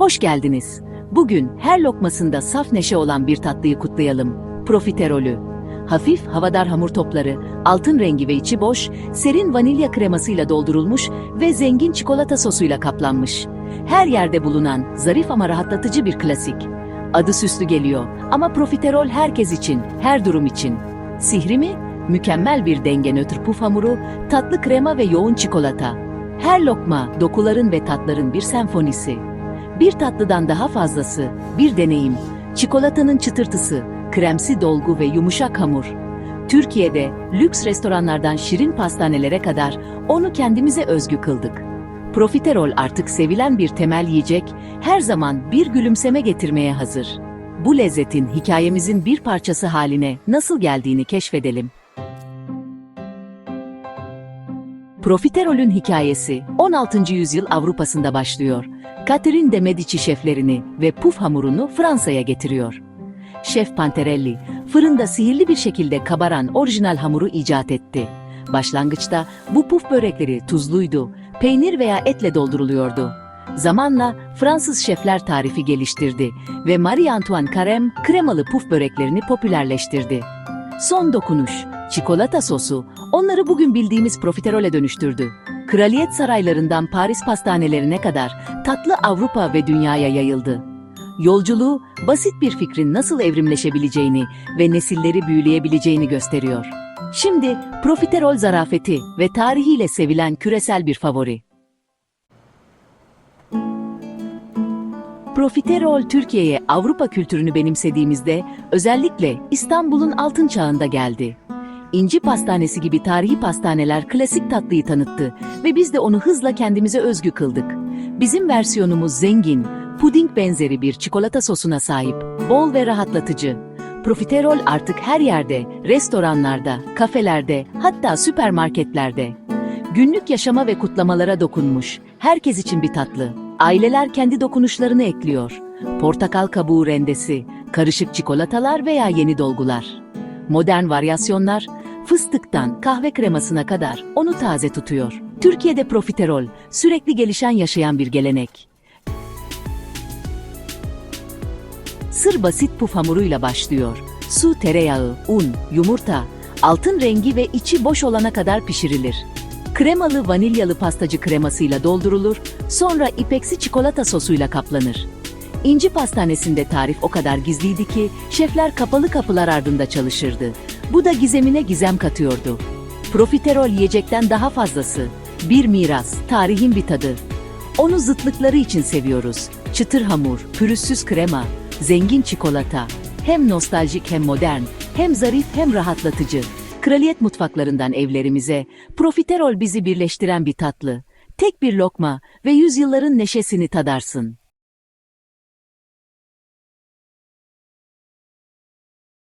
Hoş geldiniz. Bugün her lokmasında saf neşe olan bir tatlıyı kutlayalım. Profiterolü. Hafif, havadar hamur topları, altın rengi ve içi boş, serin vanilya kremasıyla doldurulmuş ve zengin çikolata sosuyla kaplanmış. Her yerde bulunan zarif ama rahatlatıcı bir klasik. Adı süslü geliyor ama profiterol herkes için, her durum için. Sihri mi? Mükemmel bir denge nötr puf hamuru, tatlı krema ve yoğun çikolata. Her lokma, dokuların ve tatların bir senfonisi. Bir tatlıdan daha fazlası, bir deneyim. Çikolatanın çıtırtısı, kremsi dolgu ve yumuşak hamur. Türkiye'de lüks restoranlardan şirin pastanelere kadar onu kendimize özgü kıldık. Profiterol artık sevilen bir temel yiyecek, her zaman bir gülümseme getirmeye hazır. Bu lezzetin hikayemizin bir parçası haline nasıl geldiğini keşfedelim. Profiterol'ün hikayesi 16. yüzyıl Avrupa'sında başlıyor. Catherine de Medici şeflerini ve puf hamurunu Fransa'ya getiriyor. Şef Panterelli, fırında sihirli bir şekilde kabaran orijinal hamuru icat etti. Başlangıçta bu puf börekleri tuzluydu, peynir veya etle dolduruluyordu. Zamanla Fransız şefler tarifi geliştirdi ve Marie Antoine Carême kremalı puf böreklerini popülerleştirdi. Son dokunuş, çikolata sosu, onları bugün bildiğimiz profiterole dönüştürdü. Kraliyet saraylarından Paris pastanelerine kadar tatlı Avrupa ve dünyaya yayıldı. Yolculuğu, basit bir fikrin nasıl evrimleşebileceğini ve nesilleri büyüleyebileceğini gösteriyor. Şimdi profiterol zarafeti ve tarihiyle sevilen küresel bir favori. Profiterol Türkiye'ye Avrupa kültürünü benimsediğimizde özellikle İstanbul'un altın çağında geldi. İnci Pastanesi gibi tarihi pastaneler klasik tatlıyı tanıttı ve biz de onu hızla kendimize özgü kıldık. Bizim versiyonumuz zengin, puding benzeri bir çikolata sosuna sahip, bol ve rahatlatıcı. Profiterol artık her yerde, restoranlarda, kafelerde, hatta süpermarketlerde. Günlük yaşama ve kutlamalara dokunmuş, herkes için bir tatlı. Aileler kendi dokunuşlarını ekliyor. Portakal kabuğu rendesi, karışık çikolatalar veya yeni dolgular. Modern varyasyonlar, fıstıktan kahve kremasına kadar onu taze tutuyor. Türkiye'de profiterol, sürekli gelişen yaşayan bir gelenek. Sır basit puf hamuruyla başlıyor. Su, tereyağı, un, yumurta, altın rengi ve içi boş olana kadar pişirilir. Kremalı vanilyalı pastacı kremasıyla doldurulur, sonra ipeksi çikolata sosuyla kaplanır. İnci Pastanesi'nde tarif o kadar gizliydi ki şefler kapalı kapılar ardında çalışırdı. Bu da gizemine gizem katıyordu. Profiterol yiyecekten daha fazlası. Bir miras, tarihin bir tadı. Onu zıtlıkları için seviyoruz. Çıtır hamur, pürüzsüz krema, zengin çikolata. Hem nostaljik hem modern, hem zarif hem rahatlatıcı. Kraliyet mutfaklarından evlerimize, profiterol bizi birleştiren bir tatlı. Tek bir lokma ve yüzyılların neşesini tadarsın.